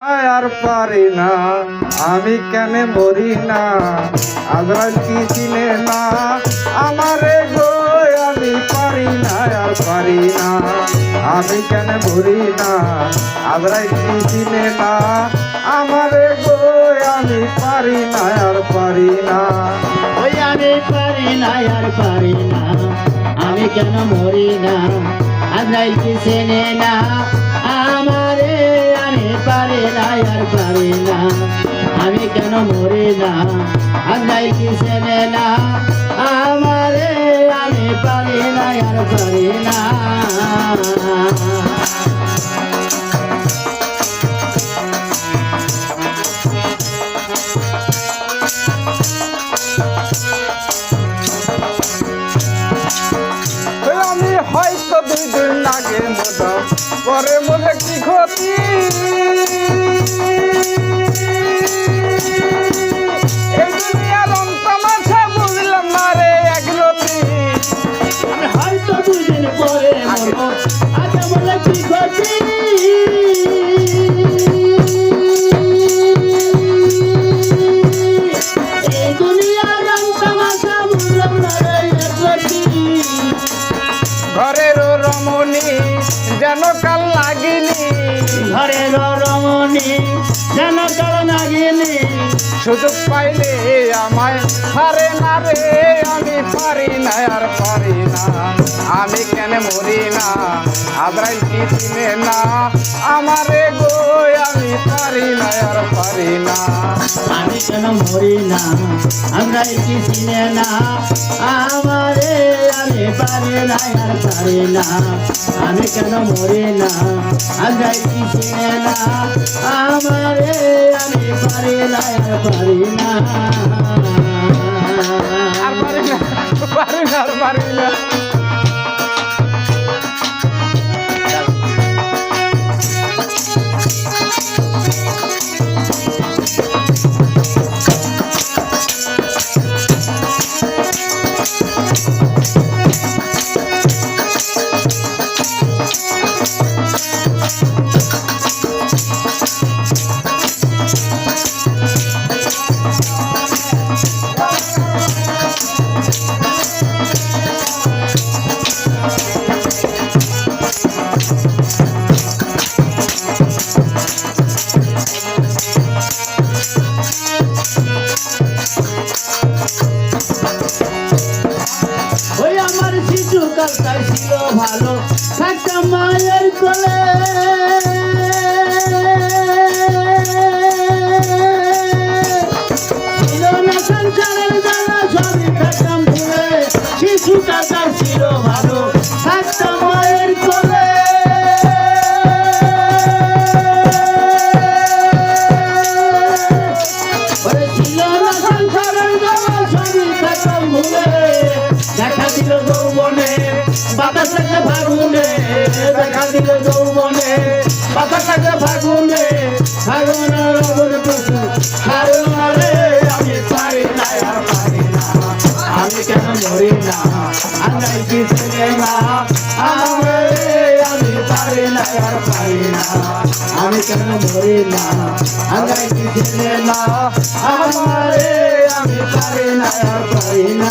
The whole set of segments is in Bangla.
আর পারি না। আমি কেন মরি না। আজরাল কি চিনে না। আমারে গো, আমি পারি না, আর পারি না। আমি কেন মরি না। আজরাল কি চিনে না। আমারে গো, আমি পারি না, আর পারি না। ওই আমি পারি না, আর পারি না। আমি কেন মরি না? আজরাইল কি চেনে না। পারি না, আর পারে না। আমি কেন মরে না? আজরাইল কি সেনে না? আমারে আমি পারে না, আর পারে না। হয়তো দুই দিন লাগে মোটা পরে মনে কি ক্ষতি? হয়তো দুদিন পরে আগে বলে কি ক্ষতি? কাল লাগিনি ঘরের রমণী যেন কাল নাগিনি। সুযোগ পাইলে আমায় হারে না রে আমি পারি না আর পারি না। আমি কেন মরি না? আদ্রাইল কি চিনে না? আমারে গো আমি পারি না আর পারি না। আমি কেন মরি না? আমরা কি চিনে না? আমারে আমি পারি না আর পারি না। আমি কেন মরি না? আমরা কি চিনে না আমারে আমি পারি না পারি না আর পারি না পারি না আর পারি না ওই ভালো। একটা মায়ের কোলে বাতাস লাগে ফাগুনে ফাগুনে আমি পারি না পারি না। আমি কেন মরি না? আমি কেন মরি না? আমি পারি না পারি না।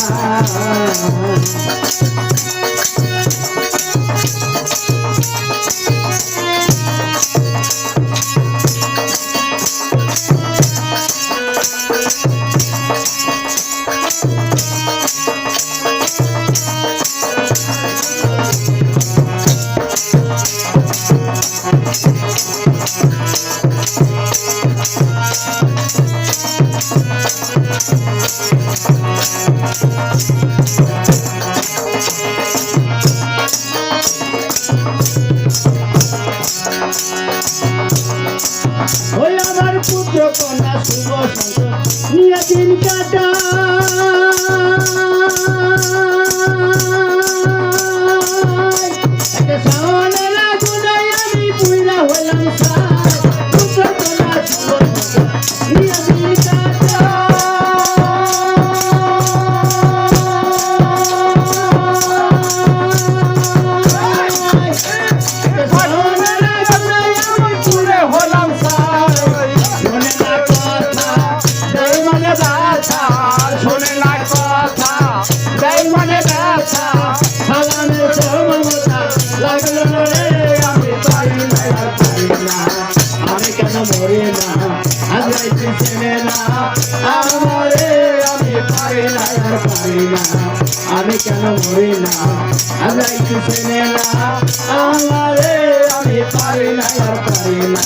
কাটা দিছিলে না। আমারে আমি পারি না, আর পারি না। আমি কেন মরি না? আলাই দিছিলে না। না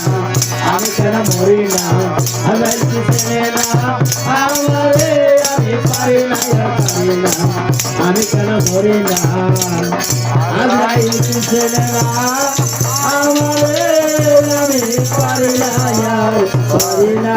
আমি কেন মরি না? আলাই দিছিলে না। না আমি কেন মরি না? আলাই দিছিলে না। আমারে আমি পারি না।